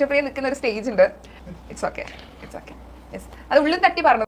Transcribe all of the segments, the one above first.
കൃഷ്ണപ്രിയ നിൽക്കുന്ന ഒരു സ്റ്റേജ് ഉണ്ട്. It's okay it's okay yes അത് ഉള്ളിൽ തട്ടി പറഞ്ഞു.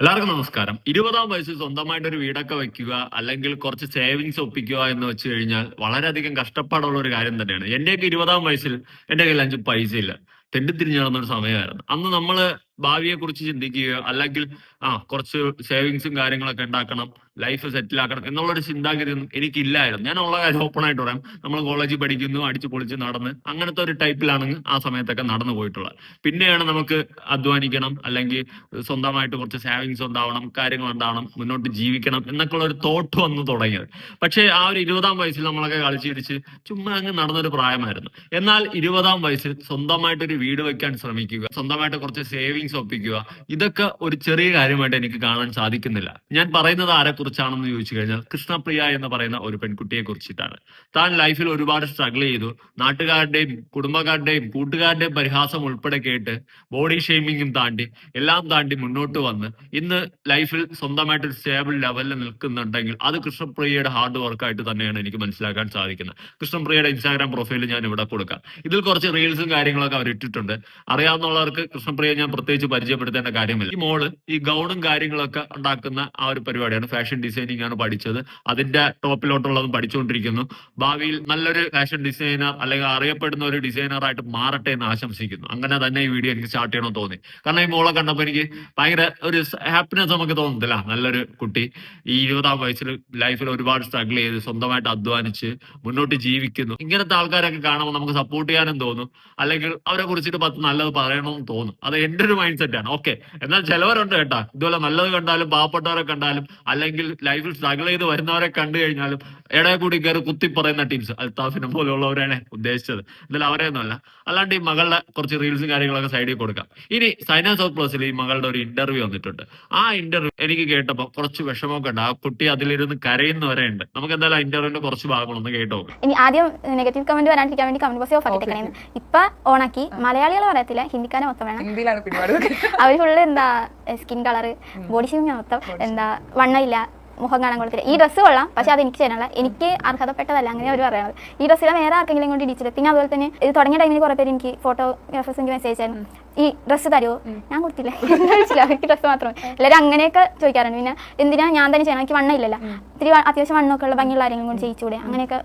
എല്ലാവർക്കും നമസ്കാരം. ഇരുപതാം വയസ്സിൽ സ്വന്തമായിട്ട് ഒരു വീടൊക്കെ വെക്കുക അല്ലെങ്കിൽ കുറച്ച് സേവിങ്സ് ഒപ്പിക്കുക എന്ന് വെച്ച് കഴിഞ്ഞാൽ വളരെയധികം കഷ്ടപ്പാടുള്ള ഒരു കാര്യം തന്നെയാണ്. എന്റെയൊക്കെ ഇരുപതാം വയസ്സിൽ എന്റെ കയ്യിൽ അഞ്ച് പൈസ ഇല്ല. തെണ്ടിത്തിരിഞ്ഞ് നടന്ന ഒരു സമയമായിരുന്നു. അന്ന് നമ്മൾ ഭാവിയെ കുറിച്ച് ചിന്തിക്കുക അല്ലെങ്കിൽ ആ കുറച്ച് സേവിങ്സും കാര്യങ്ങളൊക്കെ ഉണ്ടാക്കണം. ലൈഫ് സെറ്റിൽ ആക്കണം എന്നുള്ളൊരു ചിന്താഗതി ഒന്നും എനിക്കില്ലായിരുന്നു. ഞാൻ ഉള്ള കാര്യം ഓപ്പൺ ആയിട്ട് പറയാം. നമ്മൾ കോളേജിൽ പഠിക്കുന്നു അടിച്ചു പൊളിച്ച് നടന്ന് അങ്ങനത്തെ ഒരു ടൈപ്പിലാണ് ആ സമയത്തൊക്കെ നടന്നു പോയിട്ടുള്ളത്. പിന്നെയാണ് നമുക്ക് അധ്വാനിക്കണം അല്ലെങ്കിൽ സ്വന്തമായിട്ട് കുറച്ച് സേവിങ്സ് ഉണ്ടാവണം കാര്യങ്ങൾ ഉണ്ടാവണം മുന്നോട്ട് ജീവിക്കണം എന്നൊക്കെ ഉള്ള ഒരു തോട്ട് വന്ന് തുടങ്ങിയത്. പക്ഷേ ആ ഒരു ഇരുപതാം വയസ്സിൽ നമ്മളൊക്കെ കളിച്ചിരിച്ച് ചുമ്മാ അങ്ങ് നടന്നൊരു പ്രായമായിരുന്നു. എന്നാൽ ഇരുപതാം വയസ്സിൽ സ്വന്തമായിട്ട് ഒരു വീട് വെക്കാൻ ശ്രമിക്കുക സ്വന്തമായിട്ട് കുറച്ച് സേവിങ്സ് ഒപ്പിക്കുക ഇതൊക്കെ ഒരു ചെറിയ കാര്യമായിട്ട് എനിക്ക് കാണാൻ സാധിക്കുന്നില്ല. ഞാൻ പറയുന്നത് ആരെ കുറിച്ചാണെന്ന് ചോദിച്ചു കഴിഞ്ഞാൽ കൃഷ്ണപ്രിയ എന്ന് പറയുന്ന ഒരു പെൺകുട്ടിയെ കുറിച്ചിട്ടാണ്. താൻ ലൈഫിൽ ഒരുപാട് സ്ട്രഗിൾ ചെയ്തു. നാട്ടുകാരുടെയും കുടുംബക്കാരുടെയും കൂട്ടുകാരുടെയും പരിഹാസം ഉൾപ്പെടെ കേട്ട് ബോഡി ഷെയ്മിങ്ങും താണ്ടി എല്ലാം താണ്ടി മുന്നോട്ട് വന്ന് ഇന്ന് ലൈഫിൽ സ്വന്തമായിട്ട് ഒരു സ്റ്റേബിൾ ലെവലിൽ നിൽക്കുന്നുണ്ടെങ്കിൽ അത് കൃഷ്ണപ്രിയയുടെ ഹാർഡ് വർക്കായിട്ട് തന്നെയാണ് എനിക്ക് മനസ്സിലാക്കാൻ സാധിക്കുന്നത്. കൃഷ്ണപ്രിയയുടെ ഇൻസ്റ്റാഗ്രാം പ്രൊഫൈൽ ഞാൻ ഇവിടെ കൊടുക്കാം. ഇതിൽ കുറച്ച് റീൽസും കാര്യങ്ങളൊക്കെ അവർ ഇട്ടിട്ടുണ്ട്. അറിയാവുന്നവർക്ക് കൃഷ്ണപ്രിയ ഞാൻ പ്രത്യേകിച്ച് പരിചയപ്പെടുത്തേണ്ട കാര്യമില്ല. ഈ മോൾ ഈ ഗൗണും കാര്യങ്ങളൊക്കെ ഉണ്ടാക്കുന്ന ആ ഒരു പരിപാടിയാണ് ഫാഷൻ ഡിസൈനിങ് ആണ് പഠിച്ചത്. അതിന്റെ ടോപ്പിലോട്ടുള്ളതും പഠിച്ചുകൊണ്ടിരിക്കുന്നു. ഭാവിയിൽ നല്ലൊരു ഫാഷൻ ഡിസൈനർ അല്ലെങ്കിൽ അറിയപ്പെടുന്ന ഒരു ഡിസൈനർ ആയിട്ട് മാറട്ടെ എന്ന് ആശംസിക്കുന്നു. അങ്ങനെ തന്നെ ഈ വീഡിയോ എനിക്ക് സ്റ്റാർട്ട് ചെയ്യണമെന്ന് തോന്നി. കാരണം ഈ മോളെ കണ്ടപ്പോൾ എനിക്ക് ഭയങ്കര ഒരു ഹാപ്പിനെസ് നമുക്ക് തോന്നുന്നില്ല നല്ലൊരു കുട്ടി. ഈ ഇരുപതാം വയസ്സിൽ ലൈഫിൽ ഒരുപാട് സ്ട്രഗിൾ ചെയ്ത് സ്വന്തമായിട്ട് അധ്വാനിച്ച് മുന്നോട്ട് ജീവിക്കുന്നു. ഇങ്ങനത്തെ ആൾക്കാരൊക്കെ കാണുമ്പോൾ നമുക്ക് സപ്പോർട്ട് ചെയ്യാനും തോന്നും. അല്ലെങ്കിൽ അവരെ കുറിച്ചിട്ട് പത്ത് നല്ലത് പറയണമെന്ന് തോന്നും. അത് എന്റെ ഒരു മൈൻഡ് ആണ്. ഓക്കെ എന്നാൽ ചിലവരുണ്ട് കേട്ടാ. ഇതുപോലെ നല്ലത് കണ്ടാലും പാവപ്പെട്ടവരെ കണ്ടാലും അല്ലെങ്കിൽ ലൈഫിൽ സ്ട്രഗിൾ ചെയ്ത് വരുന്നവരെ കണ്ടു കഴിഞ്ഞാലും ഇടയെ കൂടി കയറി കുത്തി പറയുന്ന ടീംസ് അൽത്താഫിനെ പോലെയുള്ളവരാണ് ഉദ്ദേശിച്ചത്. എന്നാലും അവരെയൊന്നുമല്ല അല്ലാണ്ട് ഈ മകളുടെ കുറച്ച് റീൽസും കാര്യങ്ങളൊക്കെ സൈഡിൽ കൊടുക്കാം. ഇനി സൈന സൗത്ത് പ്ലസിൽ ഈ മകളുടെ ഒരു ഇന്റർവ്യൂ വന്നിട്ടുണ്ട്. ആ ഇന്റർവ്യൂ എനിക്ക് കേട്ടപ്പോൾ കുറച്ച് വിഷമമൊക്കെ ഉണ്ട്. ആ കുട്ടി അതിലിരുന്ന് കരയുന്നവരെ ഉണ്ട്. നമുക്ക് എന്തായാലും ആ ഇന്റർവ്യൂവിന്റെ കുറച്ച് ഭാഗങ്ങളൊന്ന് കേട്ടോ ഇനി ആദ്യം നെഗറ്റീവ് കമന്റ് വരാണ്ടിരിക്കാൻ വേണ്ടി കമന്റ് ബോക്സ് ഓഫ് ആക്കിട്ടേക്കണേന്ന് ഇപ്പൊ ഓണാക്കി. മലയാളികൾ പറയത്തില്ല ഹിന്ദിക്കാരെ മൊത്തം വേണം. അവർ ഫുള്ള് എന്താ സ്കിൻ കളർ ബോഡി ഷേമിങ് മൊത്തം എന്താ വണ്ണമില്ല. മുഖം കാണാൻ കൊള്ളത്തില്ല ഈ ഡ്രസ്സ് കൊള്ളാം പക്ഷെ അത് എനിക്ക് ചെയ്യാനുള്ള എനിക്ക് അർഹതപ്പെട്ടതല്ല അങ്ങനെ അവർ പറയുന്നത് ഈ ഡ്രസ്സിലെ വേറെ ആർക്കെങ്കിലും കൊണ്ട് ഇടിച്ചില്ല പിന്നെ അതുപോലെ തന്നെ ഇത് തുടങ്ങിയ ടൈമിൽ കുറെ പേര് എനിക്ക് ഫോട്ടോഗ്രാഫേഴ്സ് എനിക്ക് മെസ്സേജ് ആയിരുന്നു ഈ ഡ്രസ്സ് തരുമോ ഞാൻ കൊടുത്തില്ല. ചോദിച്ചില്ല എനിക്ക് ഡ്രസ്സ് മാത്രമേ എല്ലാവരും അങ്ങനെയൊക്കെ ചോദിക്കാറുണ്ട്. പിന്നെ എന്തിനാ ഞാൻ തന്നെ ചെയ്യണം? എനിക്ക് വണ്ണമില്ലല്ലോ ഇത്തിരി വ- അത്യാവശ്യം വണ്ണമൊക്കെ ഉള്ള ഭംഗിയുള്ള ആരെങ്കിലും കൊണ്ട് ചെയ്യിച്ചൂടെ? അങ്ങനെയൊക്കെ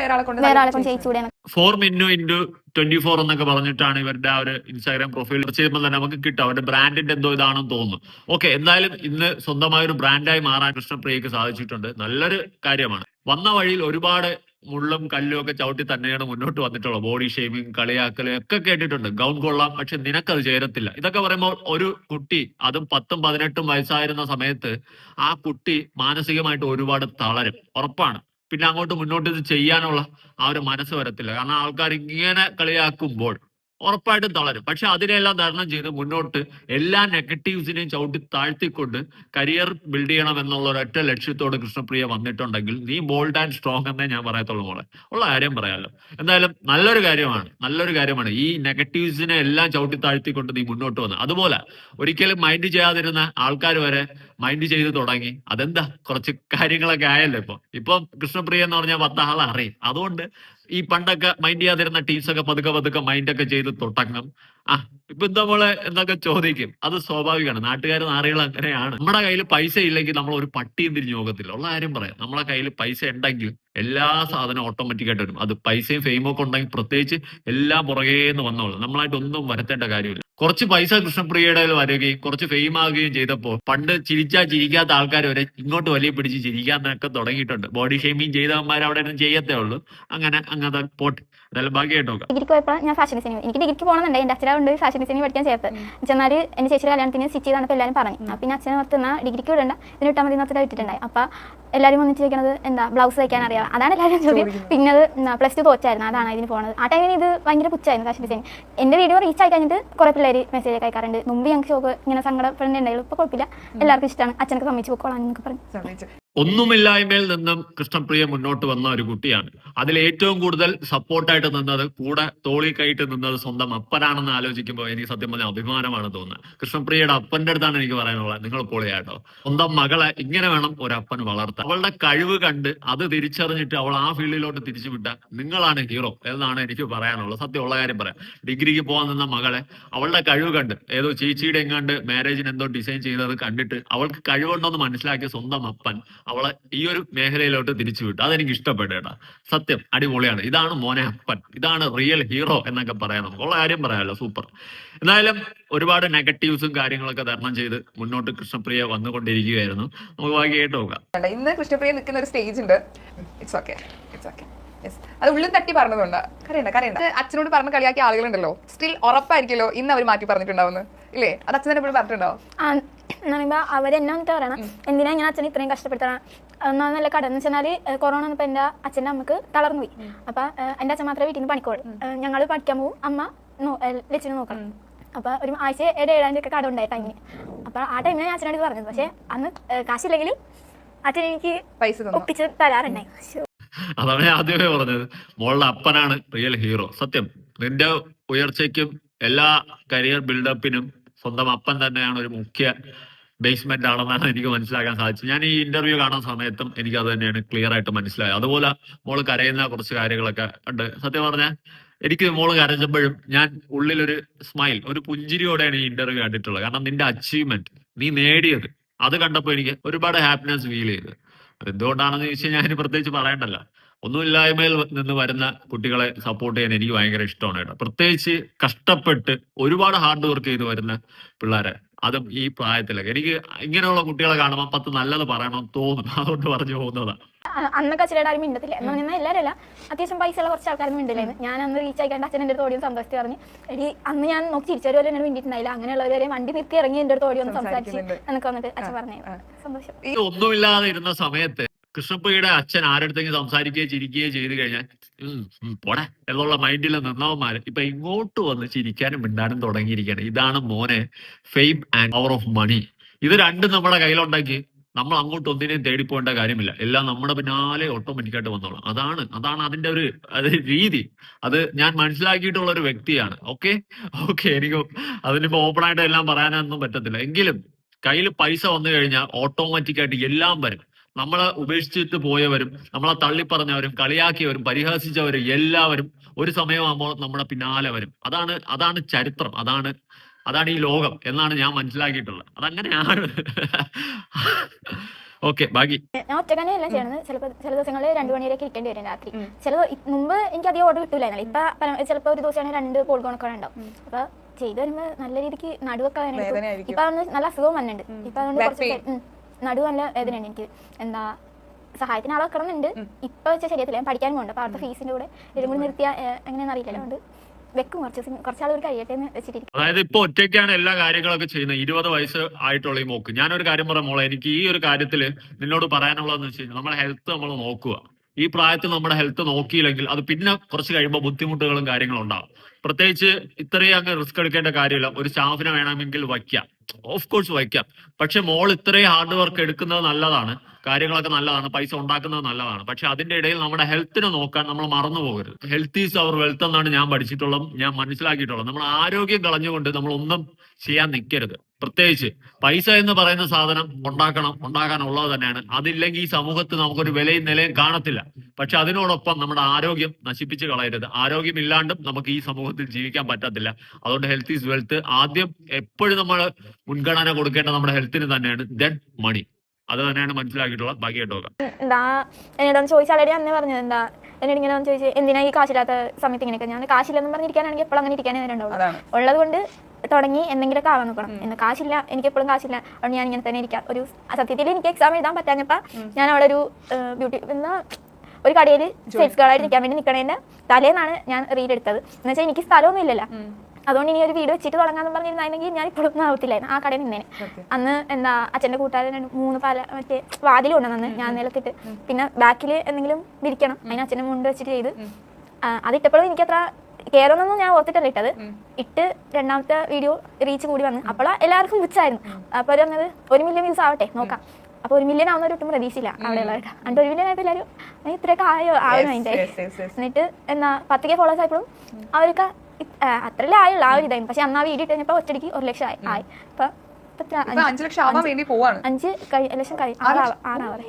വേറെ ആളെ കൊണ്ട് വേറെ ആളെ കൊണ്ട് ചെയ്യിച്ചുകൂടെ ഫോർ മെന്നു ഇന്റു ട്വന്റി ഫോർ എന്നൊക്കെ പറഞ്ഞിട്ടാണ് ഇവരുടെ ആ ഒരു ഇൻസ്റ്റാഗ്രാം പ്രൊഫൈൽ ചെയ്യുമ്പോൾ തന്നെ നമുക്ക് കിട്ടും അവരുടെ ബ്രാൻഡിന്റെ എന്തോ ഇതാണെന്ന് തോന്നുന്നു. ഓക്കെ എന്തായാലും ഇന്ന് സ്വന്തമായ ഒരു ബ്രാൻഡായി മാറാൻ കൃഷ്ണപ്രിയക്ക് സാധിച്ചിട്ടുണ്ട്. നല്ലൊരു കാര്യമാണ്. വന്ന വഴിയിൽ ഒരുപാട് മുള്ളും കല്ലും ഒക്കെ ചവിട്ടി തന്നെയാണ് മുന്നോട്ട് വന്നിട്ടുള്ളത്. ബോഡി ഷേമിങ് കളിയാക്കൽ ഒക്കെ കേട്ടിട്ടുണ്ട്. ഗൗൺ കൊള്ളാം പക്ഷെ നിനക്കത് ചേരത്തില്ല. ഇതൊക്കെ പറയുമ്പോൾ ഒരു കുട്ടി അതും പത്തും പതിനെട്ടും വയസ്സായിരുന്ന സമയത്ത് ആ കുട്ടി മാനസികമായിട്ട് ഒരുപാട് തളരും. ഉറപ്പാണ്. പിന്നെ അങ്ങോട്ട് മുന്നോട്ട് ഇത് ചെയ്യാനുള്ള ആ ഒരു മനസ്സ് വരത്തില്ല. കാരണം ആൾക്കാർ ഇങ്ങനെ കളിയാക്കുമ്പോൾ ഉറപ്പായിട്ടും തളരും. പക്ഷെ അതിനെല്ലാം തരണം ചെയ്ത് മുന്നോട്ട് എല്ലാ നെഗറ്റീവ്സിനെയും ചവിട്ടി താഴ്ത്തിക്കൊണ്ട് കരിയർ ബിൽഡ് ചെയ്യണം എന്നുള്ള ഒരൊറ്റ ലക്ഷ്യത്തോട് കൃഷ്ണപ്രിയ വന്നിട്ടുണ്ടെങ്കിൽ നീ ബോൾഡ് ആൻഡ് സ്ട്രോങ് എന്നേ ഞാൻ പറയത്തുള്ളൂ മോളെ. ഉള്ള കാര്യം പറയാമല്ലോ എന്തായാലും നല്ലൊരു കാര്യമാണ്. നല്ലൊരു കാര്യമാണ്. ഈ നെഗറ്റീവ്സിനെ എല്ലാം ചവിട്ടി താഴ്ത്തിക്കൊണ്ട് നീ മുന്നോട്ട് വന്നു. അതുപോലെ ഒരിക്കലും മൈൻഡ് ചെയ്യാതിരുന്ന ആൾക്കാർ വരെ മൈൻഡ് ചെയ്ത് തുടങ്ങി. അതെന്താ? കുറച്ച് കാര്യങ്ങളൊക്കെ ആയല്ലോ ഇപ്പൊ. ഇപ്പൊ കൃഷ്ണപ്രിയ എന്ന് പറഞ്ഞാൽ പത്ത് ആളെ അറിയും. അതുകൊണ്ട് ഈ പണ്ടൊക്കെ മൈൻഡ് ചെയ്യാതിരുന്ന ടീംസൊക്കെ പതുക്കെ പതുക്കെ മൈൻഡൊക്കെ ചെയ്ത് തുടങ്ങും. ആ ഇപ്പൊ എന്താ പോലെ എന്നൊക്കെ ചോദിക്കും. അത് സ്വാഭാവികമാണ്. നാട്ടുകാർ നാറികൾ അങ്ങനെയാണ്. നമ്മുടെ കയ്യിൽ പൈസ ഇല്ലെങ്കിൽ നമ്മൾ ഒരു പട്ടിയും തിരിഞ്ഞു നോക്കത്തില്ല. ഉള്ള കാര്യം പറയാം. നമ്മളെ കയ്യിൽ പൈസ ഉണ്ടെങ്കിൽ എല്ലാ സാധനവും ഓട്ടോമാറ്റിക് ആയിട്ട് വരും. അത് പൈസയും ഫെയിമൊക്കെ ഉണ്ടെങ്കിൽ പ്രത്യേകിച്ച് എല്ലാം പുറകേന്ന് വന്നോളൂ. നമ്മളായിട്ട് ഒന്നും വരുത്തേണ്ട കാര്യമില്ല. കുറച്ച് പൈസ കൃഷ്ണപ്രിയയുടെ വരികയും കുറച്ച് ഫെയിം ആവുകയും ചെയ്തപ്പോൾ പണ്ട് ചിരിച്ചാ ചിരിക്കാത്ത ആൾക്കാർ വരെ ഇങ്ങോട്ട് വലിയ പിടിച്ച് ചിരിക്കാനൊക്കെ തുടങ്ങിയിട്ടുണ്ട്. ബോഡി ഷെയ്മിങ് ചെയ്തവന്മാർ അവിടെ ഒന്നും ചെയ്യത്തേ ഉള്ളൂ. അങ്ങനെ അങ്ങനത്തെ പോട്ട്. അതെല്ലാം ഭാഗ്യമായിട്ട് നോക്കാം. ഡിഗ്രിക്ക് പോയപ്പോൾ ഞാൻ ഫാഷൻ ഡിസൈനിങ് എനിക്ക് ഡിഗ്രിക്ക് പോകണമെന്നുണ്ട്. എന്റെ അച്ഛനുണ്ട് ഫാഷൻ ഡിസൈനിങ് പഠിക്കാൻ ചേർത്ത്. ചെന്നാൽ എന്റെ ചേച്ചിയുടെ കല്യാണത്തിന് സ്റ്റിച്ച് ചെയ്താണ് എല്ലാവരും പറഞ്ഞു. അപ്പൊ പിന്നെ അച്ഛനെ നിർത്തുന്ന ഡിഗ്രിക്ക് വിടണ്ട. ഇതിന് വിട്ടാൽ മതി നിർത്തിട്ട് വിട്ടിട്ടുണ്ടായി അപ്പം എല്ലാവരും ഒന്നിച്ച് ചോദിക്കണത് എന്താ ബ്ലൗസ് തയ്ക്കാൻ അറിയാം. അതാണ് എല്ലാവരും ചോദ്യം. പിന്നെ അത് പ്ലസ് ടു തോച്ചായിരുന്നു അതാണ് ഇതിന് പോകുന്നത് ആ ടൈമിന് ഇത് ഭയങ്കര പുച്ചായിരുന്നു ഫാഷൻ ഡിസൈൻ എന്റെ വീഡിയോ റീച്ച് ആയി കഴിഞ്ഞിട്ട് കുറേ പിള്ളേർ മെസ്സേജ് ഒക്കെ അയക്കാറുണ്ട്. മുമ്പ് ഞങ്ങൾക്ക് ഷോക്ക് ഇങ്ങനെ സങ്കടപ്പെടുന്നുണ്ടായിരുന്നു ഇപ്പോൾ കുഴപ്പമില്ല. എല്ലാവർക്കും ഇഷ്ടമാണ്. അച്ഛനൊക്കെ സമ്മതിച്ച്. പോക്കോളാം എന്നൊക്കെ പറഞ്ഞു. ഒന്നുമില്ലായ്മയിൽ നിന്നും കൃഷ്ണപ്രിയ മുന്നോട്ട് വന്ന ഒരു കുട്ടിയാണ്. അതിൽ ഏറ്റവും കൂടുതൽ സപ്പോർട്ടായിട്ട് നിന്നത് കൂടെ തോളി കൈയിട്ട് നിന്നത് സ്വന്തം അപ്പനാണെന്ന് ആലോചിക്കുമ്പോൾ എനിക്ക് സത്യം പറഞ്ഞാൽ അഭിമാനമാണ് തോന്നുന്നത്. കൃഷ്ണപ്രിയയുടെ അപ്പന്റെ അടുത്താണ് എനിക്ക് പറയാനുള്ളത്. നിങ്ങൾ പൊളിയാട്ടോ. സ്വന്തം മകളെ ഇങ്ങനെ വേണം ഒരു അപ്പൻ വളർത്താൻ. അവളുടെ കഴിവ് കണ്ട് അത് തിരിച്ചറിഞ്ഞിട്ട് അവൾ ആ ഫീൽഡിലോട്ട് തിരിച്ചു വിട്ട നിങ്ങളാണ് ഹീറോ എന്നാണ് എനിക്ക് പറയാനുള്ളത്. സത്യമുള്ള കാര്യം പറയാം. ഡിഗ്രിക്ക് പോകാൻ നിന്ന മകളെ അവളുടെ കഴിവ് കണ്ട് ഏതോ ചേച്ചിയുടെ എങ്ങാണ്ട് മാരേജിന് എന്തോ ഡിസൈൻ ചെയ്തത് കണ്ടിട്ട് അവൾക്ക് കഴിവുണ്ടോന്ന് മനസ്സിലാക്കിയ സ്വന്തം അപ്പൻ അവളെ ഈ ഒരു മേഖലയിലോട്ട് തിരിച്ചു വിട്ടു അതെനിക്ക് ഇഷ്ടപ്പെട്ടു കേട്ടാ. സത്യം അടിപൊളിയാണ്. ഇതാണ് മോനെ അപ്പൻ. ഇതാണ് റിയൽ ഹീറോ എന്നൊക്കെ പറയാം നമുക്ക്. ഉള്ള കാര്യം പറയാമല്ലോ. സൂപ്പർ എന്നാലും ഒരുപാട് നെഗറ്റീവ്സും കാര്യങ്ങളൊക്കെ തരണം ചെയ്ത് മുന്നോട്ട് കൃഷ്ണപ്രിയ വന്നുകൊണ്ടിരിക്കുകയായിരുന്നു. നമുക്ക് ബാക്കി കേട്ട് നോക്കാം ഇന്ന് കൃഷ്ണപ്രിയ നിൽക്കുന്ന ഒരു സ്റ്റേജ് ഉണ്ട്. It's okay it's okay yes അത് ഉള്ളിൽ തട്ടി പറഞ്ഞതുകൊണ്ട്. കരയണ്ട കരയണ്ട. അച്ഛനോട് പറഞ്ഞ കളിയാക്കിയ ആളുകളുണ്ടല്ലോ. സ്റ്റിൽ ഉറപ്പായിരിക്കല്ലോ ഇന്ന് അവർ മാറ്റി പറഞ്ഞിട്ടുണ്ടാവുന്നു ഇല്ലേ? അത് അച്ഛനെ എപ്പോഴും പറഞ്ഞിട്ടുണ്ടാവും. ആ, എന്ന് പറയുമ്പോൾ അവരെന്നെ വന്നിട്ട് പറയണം എന്തിനാ ഞാൻ അച്ഛനെ ഇത്രയും കഷ്ടപ്പെടുത്തണം? ഒന്നാന്നല്ല നല്ല കട എന്ന് വെച്ചാൽ കൊറോണ വന്നപ്പോൾ എന്റെ അച്ഛന്റെ അമ്മയ്ക്ക് തളർന്നു പോയി. അപ്പം എന്റെ അച്ഛൻ മാത്രമേ വീട്ടിൽ നിന്ന് പണിക്കോളൂ ഞങ്ങൾ പഠിക്കാൻ പോകും അമ്മ ലച്ചിനെ നോക്കണം. അപ്പോൾ ഒരു ആഴ്ച ഏഴ് ഏഴായിരം ഒക്കെ കട ഉണ്ടായ ടൈമിന് അപ്പോൾ ആ ടൈമിൽ ഞാൻ അച്ഛനോട് പറഞ്ഞത്. പക്ഷേ അന്ന് കാശില്ലെങ്കിൽ കാശില്ലെങ്കിലും അച്ഛൻ എനിക്ക് പൈസ തന്നു. ഒപ്പിച്ച് തരാറുണ്ടായി. അതാണ് ഞാൻ ആദ്യമേ പറഞ്ഞത്. മോളുടെ അപ്പനാണ് റിയൽ ഹീറോ സത്യം. നിന്റെ ഉയർച്ചയ്ക്കും എല്ലാ കരിയർ ബിൽഡപ്പിനും സ്വന്തം അപ്പൻ തന്നെയാണ് ഒരു മുഖ്യ ബേസ്മെന്റ് ആണെന്നാണ് എനിക്ക് മനസ്സിലാക്കാൻ സാധിച്ചത്. ഞാൻ ഈ ഇന്റർവ്യൂ കാണുന്ന സമയത്തും എനിക്ക് അത് തന്നെയാണ് ക്ലിയർ ആയിട്ട് മനസ്സിലായത്. അതുപോലെ മോൾ കരയുന്ന കുറച്ച് കാര്യങ്ങളൊക്കെ ഉണ്ട്. സത്യം പറഞ്ഞാൽ എനിക്ക് മോൾ കരഞ്ഞപ്പോഴും ഞാൻ ഉള്ളിലൊരു സ്മൈൽ ഒരു പുഞ്ചിരിയോടെയാണ് ഈ ഇന്റർവ്യൂ കണ്ടിട്ടുള്ളത്. കാരണം നിന്റെ അച്ചീവ്മെന്റ് നീ നേടിയത്. അത് കണ്ടപ്പോൾ എനിക്ക് ഒരുപാട് ഹാപ്പിനെസ് ഫീൽ ചെയ്തു. അതെന്തുകൊണ്ടാണെന്ന് ചോദിച്ചാൽ ഞാൻ പ്രത്യേകിച്ച് പറയണ്ടല്ലോ. ഒന്നുമില്ലായ്മയിൽ നിന്ന് വരുന്ന കുട്ടികളെ സപ്പോർട്ട് ചെയ്യാൻ എനിക്ക് ഭയങ്കര ഇഷ്ടമാണ് കേട്ടോ. പ്രത്യേകിച്ച് കഷ്ടപ്പെട്ട് ഒരുപാട് ഹാർഡ് വർക്ക് ചെയ്ത് വരുന്ന പിള്ളേരെ. അതും ഈ പ്രായത്തിലൊക്കെ. എനിക്ക് ഇങ്ങനെയുള്ള കുട്ടികളെ കാണുമ്പോൾ പത്ത് നല്ലത് പറയണം തോന്നും. അതുകൊണ്ട് പറഞ്ഞു പോകുന്നതാ. അ- അന്നൊക്കെ അച്ഛനോട് ആരും മിണ്ടത്തില്ല. എന്ന് പറഞ്ഞാൽ എല്ലാവരും അല്ല അത്യാവശ്യം പൈസ ഉള്ള കുറച്ച് ആൾക്കാരും മിണ്ടില്ലായിരുന്നു ഞാൻ അന്ന് റീച്ച് ആയിക്കാണ്ട് അച്ഛൻ എന്റെ അടുത്ത് ഓടിയും സന്തോഷിച്ച് പറഞ്ഞു എടി അന്ന് ഞാൻ നോക്കി തിരിച്ചവരെ എന്നോട് മിണ്ടിയിട്ടുണ്ടായില്ല. അങ്ങനെയുള്ളവരെ വണ്ടി നിർത്തി ഇറങ്ങി എന്റെ അടുത്ത് ഓടി ഒന്ന് സംസാരിച്ച് എന്നൊക്കെ വന്നിട്ട് അച്ഛൻ പറഞ്ഞു. സന്തോഷം. ഈ ഒന്നുമില്ലാതെ ഇരുന്ന സമയത്ത് കൃഷ്ണപ്പയുടെ അച്ഛൻ ആരടുത്തെങ്കിലും സംസാരിക്കുകയോ ചിരിക്കുകയോ ചെയ്തു കഴിഞ്ഞാൽ പോടെ. എന്നുള്ള മൈൻഡിൽ നിന്നവന്മാര് ഇപ്പൊ ഇങ്ങോട്ട് വന്ന് ചിരിക്കാനും മിണ്ടാനും തുടങ്ങിയിരിക്കുകയാണ്. ഇതാണ് മോനെ fame and power of money ഇത് രണ്ടും നമ്മുടെ കയ്യിലുണ്ടെങ്കിൽ നമ്മൾ അങ്ങോട്ട് ഒന്നിനെയും തേടിപ്പോകേണ്ട കാര്യമില്ല. എല്ലാം നമ്മുടെ പിന്നാലെ ഓട്ടോമാറ്റിക്കായിട്ട് വന്നോളാം. അതാണ് അതാണ് അതിന്റെ ഒരു അത് രീതി. അത് ഞാൻ മനസ്സിലാക്കിയിട്ടുള്ള ഒരു വ്യക്തിയാണ്. ഓക്കെ ഓക്കെ എനിക്ക് അതിനിപ്പോ ഓപ്പൺ ആയിട്ട് എല്ലാം പറയാനൊന്നും പറ്റത്തില്ല. എങ്കിലും കയ്യിൽ പൈസ വന്നു കഴിഞ്ഞാൽ ഓട്ടോമാറ്റിക്കായിട്ട് എല്ലാം വരും. നമ്മളെ ഉപേക്ഷിച്ചിട്ട് പോയവരും നമ്മളെ തള്ളിപ്പറഞ്ഞവരും കളിയാക്കിയവരും പരിഹസിച്ചവരും എല്ലാവരും ഒരു സമയമാകുമ്പോൾ നമ്മുടെ പിന്നാലെ വരും. അതാണ് അതാണ് ചരിത്രം. അതാണ് അതാണ് ഈ ലോകം എന്നാണ് ഞാൻ മനസ്സിലാക്കിയിട്ടുള്ളത്. അതങ്ങനെയാണ്. ഓക്കെ ബാക്കി ഞാൻ ഒറ്റ എല്ലാം ചെയ്യണത്. ചിലപ്പോൾ ചില ദിവസങ്ങളിൽ രണ്ട് മണിവരെയൊക്കെ ഇരിക്കേണ്ടി വരും രാത്രി. ചില മുമ്പ് എനിക്ക് അധികം ഓർഡർ കിട്ടില്ലായിരുന്നു ഇപ്പൊ ചിലപ്പോൾ ഒരു ദിവസമാണ് രണ്ട് പോൾഗോണൊക്കെ ഉണ്ടാവും. അപ്പൊ ചെയ്തു വരുമ്പോൾ നല്ല രീതിക്ക് നടുവൊക്കെ. ഇപ്പൊ നല്ല അസുഖവും വന്നിട്ടുണ്ട്. ഇപ്പൊ അതുകൊണ്ട് കുറച്ച് നടുവ് നല്ല വേദനയാണ് എനിക്ക്. എന്താ സഹായത്തിന് ആളെ വെക്കണമെന്നുണ്ട് ഇപ്പൊ വെച്ചാൽ ശരിയത്തില്ല ഞാൻ പഠിക്കാനും പോകുന്നുണ്ട് അപ്പൊ അവിടുത്തെ ഫീസിന്റെ കൂടെ ഇതും കൂടി നിർത്തിയാൽ എങ്ങനെയാണെന്ന് അറിയില്ല അതുകൊണ്ട് വെക്കും. കുറച്ച് കുറച്ചാൾ ഒരു കഴിയട്ടെ എന്ന് വെച്ചിട്ടിരിക്കും. അതായത് ഇപ്പൊ ഒറ്റയ്ക്കാണ് എല്ലാ കാര്യങ്ങളൊക്കെ ചെയ്യുന്നത്. ഇരുപത് വയസ്സ് ആയിട്ടുള്ള ഈ മോക്ക്. ഞാനൊരു കാര്യം പറയാം മോളെ എനിക്ക് ഈ ഒരു കാര്യത്തിൽ നിന്നോട് പറയാനുള്ളതെന്ന് വെച്ച് കഴിഞ്ഞാൽ നമ്മുടെ ഹെൽത്ത് നമ്മൾ നോക്കുക. ഈ പ്രായത്തിൽ നമ്മുടെ ഹെൽത്ത് നോക്കിയില്ലെങ്കിൽ അത് പിന്നെ കുറച്ച് കഴിയുമ്പോൾ ബുദ്ധിമുട്ടുകളും കാര്യങ്ങളും ഉണ്ടാവും. പ്രത്യേകിച്ച് ഇത്രയും അങ്ങ് റിസ്ക് എടുക്കേണ്ട കാര്യമില്ല. ഒരു സ്റ്റാഫിനെ വേണമെങ്കിൽ വയ്ക്കാം. ഓഫ് കോഴ്സ് വയ്ക്കാം. പക്ഷെ മോൾ ഇത്രയും ഹാർഡ് വർക്ക് എടുക്കുന്നത് നല്ലതാണ്. കാര്യങ്ങളൊക്കെ നല്ലതാണ്. പൈസ ഉണ്ടാക്കുന്നത് നല്ലതാണ്. പക്ഷെ അതിന്റെ ഇടയിൽ നമ്മുടെ ഹെൽത്തിനെ നോക്കാൻ നമ്മൾ മറന്നു പോകരുത്. ഹെൽത്ത് ഈസ് അവർ വെൽത്ത് എന്നാണ് ഞാൻ പഠിച്ചിട്ടുള്ളത് ഞാൻ മനസ്സിലാക്കിയിട്ടുള്ളത്. നമ്മൾ ആരോഗ്യം കളഞ്ഞുകൊണ്ട് നമ്മൾ ഒന്നും ചെയ്യാൻ നിൽക്കരുത്. പ്രത്യേകിച്ച് പൈസ എന്ന് പറയുന്ന സാധനം ഉണ്ടാക്കണം ഉണ്ടാക്കാനുള്ളത് തന്നെയാണ്. അതില്ലെങ്കിൽ ഈ സമൂഹത്ത് നമുക്കൊരു വിലയും നിലയും കാണത്തില്ല. പക്ഷെ അതിനോടൊപ്പം നമ്മുടെ ആരോഗ്യം നശിപ്പിച്ച് കളയരുത്. ആരോഗ്യം ഇല്ലാണ്ടും നമുക്ക് ഈ സമൂഹത്തിൽ ജീവിക്കാൻ പറ്റത്തില്ല. അതുകൊണ്ട് ഹെൽത്ത് ഈസ് വെൽത്ത് ആദ്യം എപ്പോഴും നമ്മൾ മുൻഗണന കൊടുക്കേണ്ടത് നമ്മുടെ ഹെൽത്തിന് തന്നെയാണ്. ദെൻ മണി അത് തന്നെയാണ് മനസ്സിലാക്കിയിട്ടുള്ളത്. ബാക്കി കേട്ടോ. എന്താ എന്നോടൊന്ന് ചോദിച്ച ആൾറെഡി അന്നേ പറഞ്ഞത് എന്താ? എന്നോട് ഇങ്ങനെ ചോദിച്ചു എന്തിനാ ഈ കാശില്ലാത്ത സമയത്ത് ഇങ്ങനെയൊക്കെ? ഞാൻ കാശില്ലെന്ന് പറഞ്ഞിരിക്കാനാണെങ്കിൽ എപ്പോഴും അങ്ങനെ ഇരിക്കാനേ അതാണ്. ഉള്ളത് കൊണ്ട് തുടങ്ങി എന്തെങ്കിലുമൊക്കെ ആവാൻ നോക്കണം. എന്ന് കാശില്ല എനിക്ക് എപ്പോഴും കാശില്ല. അതുകൊണ്ട് ഞാൻ ഇങ്ങനെ തന്നെ ഇരിക്കാം. ഒരു സത്യത്തിൽ എനിക്ക് എക്സാം എഴുതാൻ പറ്റാഞ്ഞപ്പോ ഞാൻ അവിടെ ഒരു ബ്യൂട്ടി എന്നാ ഒരു കടയിൽ സെയിൽസ് ഗേളായിട്ട് നിൽക്കാൻ വേണ്ടി നിൽക്കണേന്റെ തലേന്നാണ് ഞാൻ റീൽ എടുത്തത്. എന്ന് വെച്ചാൽ എനിക്ക് സ്ഥലമൊന്നും ഇല്ലല്ലോ. അതുകൊണ്ട് ഇനി ഒരു വീട് വെച്ചിട്ട് തുടങ്ങാന്ന് പറഞ്ഞിരുന്നെങ്കിൽ ഞാൻ ഇപ്പോഴും ആവത്തില്ലായിരുന്നു. ആ കടയിൽ നിന്നേനെ. അന്ന് എന്താ അച്ഛന്റെ കൂട്ടുകാരൻ മൂന്ന് പാല മറ്റേ വാതിൽ കൊണ്ടുവന്നു ഞാൻ നിലത്തിട്ട്. പിന്നെ ബാക്കിൽ എന്തെങ്കിലും വിരിക്കണം. അതിന് അച്ഛനെ മുണ്ട് വെച്ചിട്ട് ചെയ്ത്. അതിട്ടപ്പോഴും എനിക്ക് അത്ര കയറുന്നൊന്നും ഞാൻ ഓർത്തിട്ടല്ല ഇട്ടത്. ഇട്ട് രണ്ടാമത്തെ വീഡിയോ റീച്ച് കൂടി വന്ന്. അപ്പോൾ എല്ലാവർക്കും പുച്ഛായിരുന്നു. അപ്പോൾ പറഞ്ഞത് ഒരു മില്യൺ വ്യൂസ് ആവട്ടെ നോക്കാം. അപ്പോൾ ഒരു മില്യൺ ആവുന്ന ഒട്ടും പ്രതീക്ഷയില്ല അവിടെയുള്ളവർക്ക്. എന്നിട്ട് ഒരു മില്യൺ ആയപ്പോൾ എല്ലാവരും "ഏ, ഇത്രയൊക്കെ ആയോ? ആവുന്നു അതിന്റെ അതിന്റെ. എന്നിട്ട് എന്നാ പത്ത് കെ ഫോളോവേഴ്സ് ആയപ്പോഴും അവർക്ക് അത്രല്ലേ അത്രയല്ലേ ആയുള്ളൂ ആ ഒരു ഇതായിരുന്നു. പക്ഷെ അന്ന് ആ വീഡിയോ ഇട്ട് കഴിഞ്ഞപ്പോൾ ഒറ്റടിക്ക് ഒരു ലക്ഷം ആയി ആയി. ഇപ്പം അഞ്ച്- ലക്ഷം ആവാൻ വേണ്ടി പോവാണ്. അഞ്ച് ലക്ഷം കഴി ആറാവ ആറാവറേ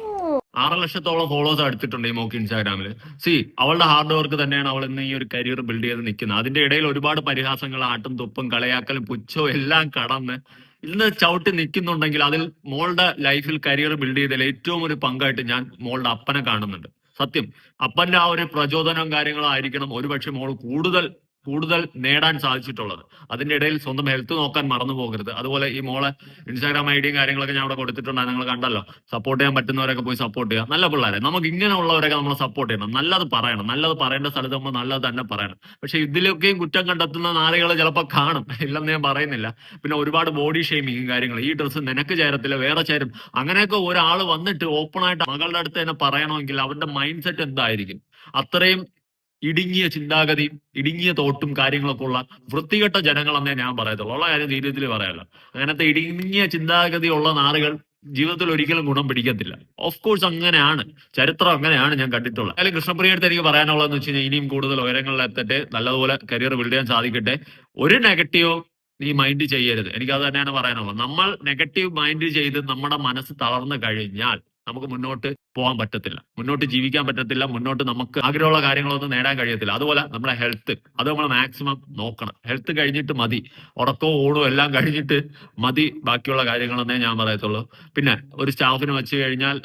ആറ് ലക്ഷത്തോളം ഫോളോവേഴ്സ് എടുത്തിട്ടുണ്ട് ഈ മോക്ക് ഇൻസ്റ്റാഗ്രാമിൽ സി അവളുടെ ഹാർഡ് വർക്ക് തന്നെയാണ് അവൾ ഇന്ന് ഈ ഒരു കരിയർ ബിൽഡ് ചെയ്ത് നിൽക്കുന്നത്. അതിന്റെ ഇടയിൽ ഒരുപാട് പരിഹാസങ്ങൾ ആട്ടും തുപ്പും കളയാക്കലും പുച്ഛവും എല്ലാം കടന്ന് ഇന്ന് ചവിട്ടി നിൽക്കുന്നുണ്ടെങ്കിൽ അതിൽ മോളുടെ ലൈഫിൽ കരിയർ ബിൽഡ് ചെയ്തതിൽ ഏറ്റവും ഒരു പങ്കായിട്ട് ഞാൻ മോളുടെ അപ്പനെ കാണുന്നുണ്ട്. സത്യം. അപ്പന്റെ ആ ഒരു പ്രചോദനവും കാര്യങ്ങളും ആയിരിക്കണം ഒരുപക്ഷെ മോൾ കൂടുതൽ കൂടുതൽ നേടാൻ സാധിച്ചിട്ടുള്ളത്. അതിന്റെ ഇടയിൽ സ്വന്തം ഹെൽത്ത് നോക്കാൻ മറന്നു പോകരുത്. അതുപോലെ ഈ മോളെ ഇൻസ്റ്റാഗ്രാം ഐ ഡിയും കാര്യങ്ങളൊക്കെ ഞാൻ അവിടെ കൊടുത്തിട്ടുണ്ട്. നിങ്ങൾ കണ്ടല്ലോ. സപ്പോർട്ട് ചെയ്യാൻ പറ്റുന്നവരൊക്കെ പോയി സപ്പോർട്ട് ചെയ്യുക. നല്ല പിള്ളേരെ. നമുക്ക് ഇങ്ങനെയുള്ളവരൊക്കെ നമ്മൾ സപ്പോർട്ട് ചെയ്യണം. നല്ലത് പറയണം. നല്ലത് പറയേണ്ട സ്ഥലത്ത് നമ്മൾ നല്ലത് തന്നെ പറയണം. പക്ഷെ ഇതിലൊക്കെയും കുറ്റം കണ്ടെത്തുന്ന നാളുകൾ ചിലപ്പോൾ കാണും. ഇല്ലെന്ന് ഞാൻ പറയുന്നില്ല. പിന്നെ ഒരുപാട് ബോഡി ഷെയ്മിങ്ങും കാര്യങ്ങൾ ഈ ഡ്രസ്സ് നിനക്ക് ചേരത്തില്ല വേറെ ചേരും. അങ്ങനെയൊക്കെ ഒരാൾ വന്നിട്ട് ഓപ്പൺ ആയിട്ട് മകളുടെ അടുത്ത് തന്നെ പറയണമെങ്കിൽ അവരുടെ മൈൻഡ് സെറ്റ് എന്തായിരിക്കും? അത്രയും ഇടുങ്ങിയ ചിന്താഗതിയും ഇടുങ്ങിയ തോട്ടും കാര്യങ്ങളൊക്കെ ഉള്ള വൃത്തികെട്ട ജനങ്ങളെന്നേ ഞാൻ പറയത്തുള്ളൂ. ഉള്ള കാര്യം ധീര്യത്തിൽ പറയാമല്ലോ അങ്ങനത്തെ ഇടുങ്ങിയ ചിന്താഗതി ഉള്ള നാളുകൾ ജീവിതത്തിൽ ഒരിക്കലും ഗുണം പിടിക്കത്തില്ല. ഓഫ് കോഴ്സ് അങ്ങനെയാണ്. ചരിത്രം അങ്ങനെയാണ് ഞാൻ കണ്ടിട്ടുള്ളത്. അല്ലെങ്കിൽ കൃഷ്ണപ്രിയടുത്ത് എനിക്ക് പറയാനുള്ളതെന്ന് വെച്ച് കഴിഞ്ഞാൽ ഇനിയും കൂടുതൽ ഉയരങ്ങളിൽ എത്തട്ടെ നല്ലതുപോലെ കരിയർ ബിൽഡ് ചെയ്യാൻ സാധിക്കട്ടെ. ഒരു നെഗറ്റീവോ നീ മൈൻഡ് ചെയ്യരുത്. എനിക്ക് അത് തന്നെയാണ് പറയാനുള്ളത്. നമ്മൾ നെഗറ്റീവ് മൈൻഡ് ചെയ്ത് നമ്മുടെ മനസ്സ് തളർന്നു കഴിഞ്ഞാൽ നമുക്ക് മുന്നോട്ട് പോകാൻ പറ്റത്തില്ല. മുന്നോട്ട് ജീവിക്കാൻ പറ്റത്തില്ല. മുന്നോട്ട് നമുക്ക് ആഗ്രഹമുള്ള കാര്യങ്ങളൊന്നും നേടാൻ കഴിയത്തില്ല. അതുപോലെ നമ്മുടെ ഹെൽത്ത് അത് നമ്മൾ മാക്സിമം നോക്കണം. ഹെൽത്ത് കഴിഞ്ഞിട്ട് മതി. ഉറക്കവും ഊണും എല്ലാം കഴിഞ്ഞിട്ട് മതി ബാക്കിയുള്ള കാര്യങ്ങളെന്നേ ഞാൻ പറയത്തുള്ളൂ. പിന്നെ ഒരു സ്റ്റാഫിനെ വെച്ച് കഴിഞ്ഞാൽ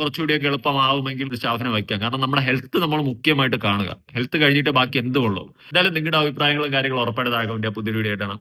കുറച്ചുകൂടിയൊക്കെ എളുപ്പമാവുമെങ്കിൽ ഒരു സ്റ്റാഫിനെ വയ്ക്കാം. കാരണം നമ്മുടെ ഹെൽത്ത് നമ്മൾ മുഖ്യമായിട്ട് കാണുക. ഹെൽത്ത് കഴിഞ്ഞിട്ട് ബാക്കി എന്തുള്ളൂ? എന്തായാലും നിങ്ങളുടെ അഭിപ്രായങ്ങളും കാര്യങ്ങളും ഉറപ്പായിട്ട് പുതിയ വീഡിയോ ആയിട്ടാണ്